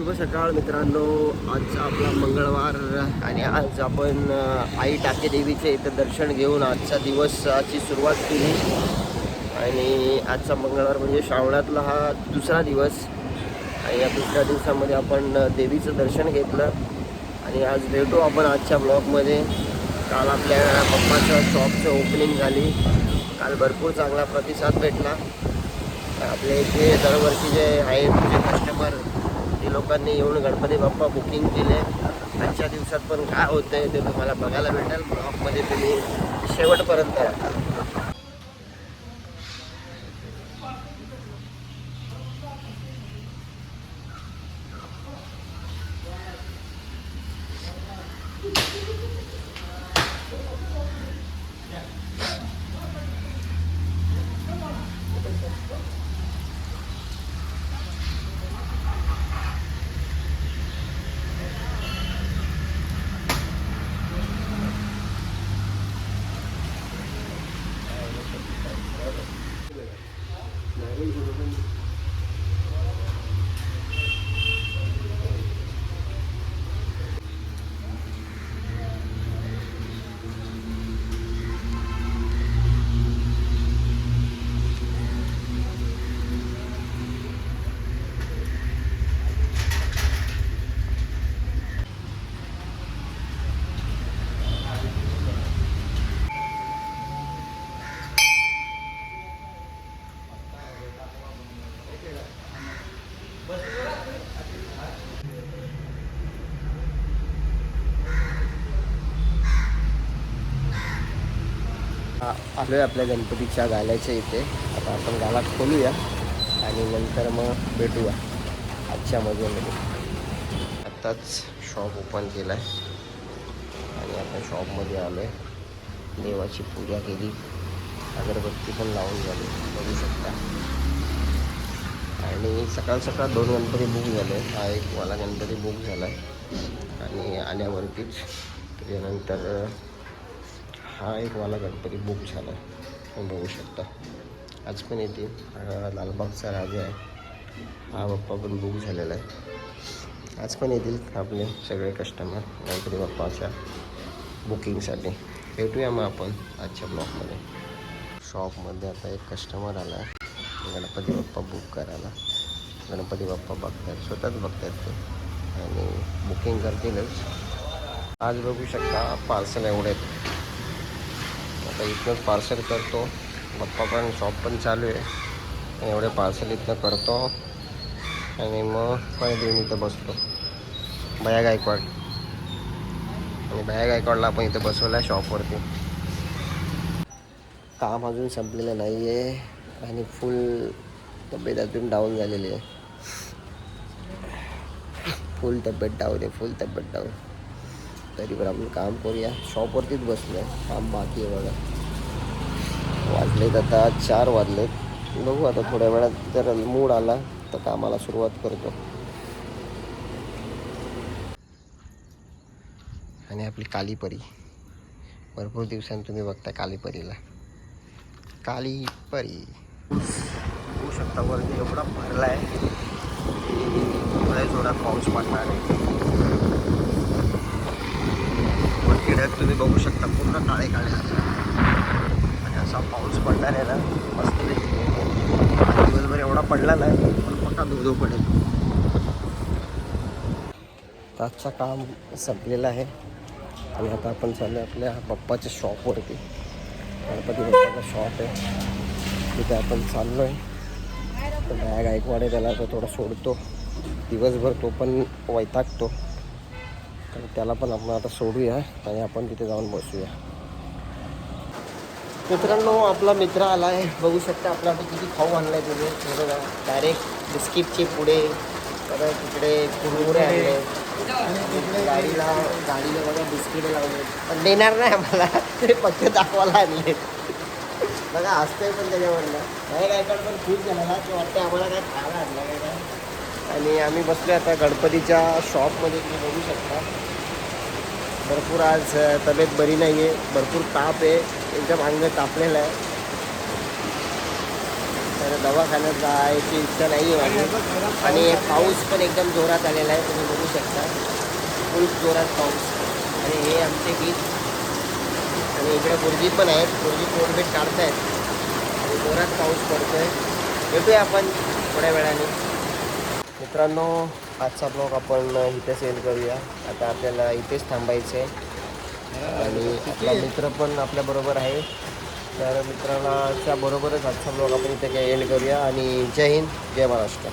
शुभ सकाळ मित्रांनो. आजचा आपला मंगळवार आणि आज आपण आई टाके देवीचे इथं दर्शन घेऊन आजचा दिवसाची सुरुवात केली. आणि आजचा मंगळवार म्हणजे श्रावणातला हा दुसरा दिवस. आणि या दुसऱ्या दिवसामध्ये आपण देवीचं दर्शन घेतलं. आणि आज भेटू आपण आजच्या ब्लॉगमध्ये. काल आपल्या पप्पाचं शॉपचं ओपनिंग झाली. काल भरपूर चांगला प्रतिसाद भेटला. आपल्या इथे दरवर्षी जे आहेत जे कस्टमर ते लोकांनी येऊन गणपती बाप्पा बुकिंग केले. आजच्या दिवसात पण काय होतं आहे ते तुम्हाला बघायला भेटेल. ब्लॉगमध्ये तुम्ही शेवटपर्यंत आलो आहे आपल्या गणपतीच्या गाल्याच्या इथे. आता आपण गाला खोलूया आणि नंतर मग भेटूया आजच्या मजेमध्ये. आत्ताच शॉप ओपन केला आहे आणि आपण शॉपमध्ये आलो आहे देवाची पूजा केली. अगरबत्ती पण लावून झाली. बघू शकता. आणि सकाळ सकाळ दोन गणपती बुक झाले. हा एक वाला गणपती बुक झाला. आहे आणि आल्यावरतीच त्याच्यानंतर हा एक वाला गणपती बुक झाला. आहे तुम्ही बघू शकता. आज पण येते. लालबागचा राजा आहे. हा बाप्पा पण बुक झालेला आहे. आज पण येतील आपले सगळे कस्टमर गणपती बाप्पाच्या बुकिंगसाठी भेटूया मग आपण आजच्या ब्लॉकमध्ये शॉपमध्ये आता एक कस्टमर आला. आहे गणपती बाप्पा बुक करायला. गणपती बाप्पा बघतात स्वतःच बघतात ते. आणि बुकिंग करतीलच. आज बघू शकता पार्सल एवढे आता इथनंच पार्सल करतो. पप्पा पण शॉप पण चालू आहे. एवढे पार्सल इथनं करतो. आणि मग पण देऊन इथं बसतो. बया गायकवाड आणि बया गायकवाडला आपण इथं बसवलं आहे शॉपवरती काम अजून संपलेलं नाही आहे आणि फुल तब्येत अजून डाऊन झालेली आहे. फुल तब्येत डाऊन आहे फुल तब्येत डाऊन तरी पण आपण काम करूया. शॉपवरतीच बसलो आहे काम बाकी आहे बघा. वाजलेत आता चार वाजलेत. बघू आता थोड्या वेळात जर मूड आला तर कामाला सुरुवात करतो. आणि आपली कालीपरी. भरपूर दिवसांनी तुम्ही बघता कालीपरीला. कालीपरी. होऊ शकता वरती एवढा भरला आहे थोड्या जोरात पाऊस पडणार आहे. वर किड्यात तुम्ही बघू शकता पूर्ण काळे काळे आणि असा पाऊस पडणार आहे ना मस्त दिवसभर एवढा पडला नाही पण मोठा धुधो पडेल. आजचं काम संपलेलं आहे. आणि आता आपण चाललो आपल्या पप्पाच्या शॉपवरती गणपती बाप्पाचा शॉप आहे. तिथे आपण चाललो आहे तर बॅग ऐकवाडे त्याला तो थोडा सोडतो. दिवसभर तो पण वैतागतो. तर त्याला पण आपण आता सोडूया आणि आपण तिथे जाऊन बसूया. मित्रांनो आपला मित्र आला आहे बघू शकता आता किती खाऊ आणला आहे तुम्ही डायरेक्ट बिस्किटचे पुढे परत तिकडे कुरमुरे आणले. गाडीला गाडीला बघा बिस्किट लावले. पण देणार नाही आम्हाला. ते फक्त दाखवायला आणले. बघा असतंय पण त्याच्यावरनं नाही काय पण खूप झाला की वाटतं आम्हाला काय खायला आणलं काय काय आणि आम्ही बसलो आता गणपतीच्या शॉपमध्ये तुम्ही बघू शकता. भरपूर आज तब्येत बरी नाही आहे भरपूर ताप आहे एकदम अंग तापलेलं आहे. तर दवाखान्यात जायची इच्छा नाही आहे माझी. आणि पाऊस पण एकदम जोरात आलेला आहे तुम्ही बघू शकता. फुल जोरात पाऊस. आणि हे आमचे बीच आणि इकडे गुरुजी पण आहेत गुरुजी काढत काढतायत. आणि जोरात पाऊस पडतोय. भेटूया आपण थोड्या वेळाने. मित्रांनो आजचा ब्लॉग आपण इथेच सेल करूया. आता आपल्याला इथेच थांबायचं आहे आणि आपला मित्र पण आपल्याबरोबर आहे. तर मित्रांच्या बरोबरच आजचा ब्लॉग आपण इथे काही एंड करूया. आणि जय हिंद जय महाराष्ट्र.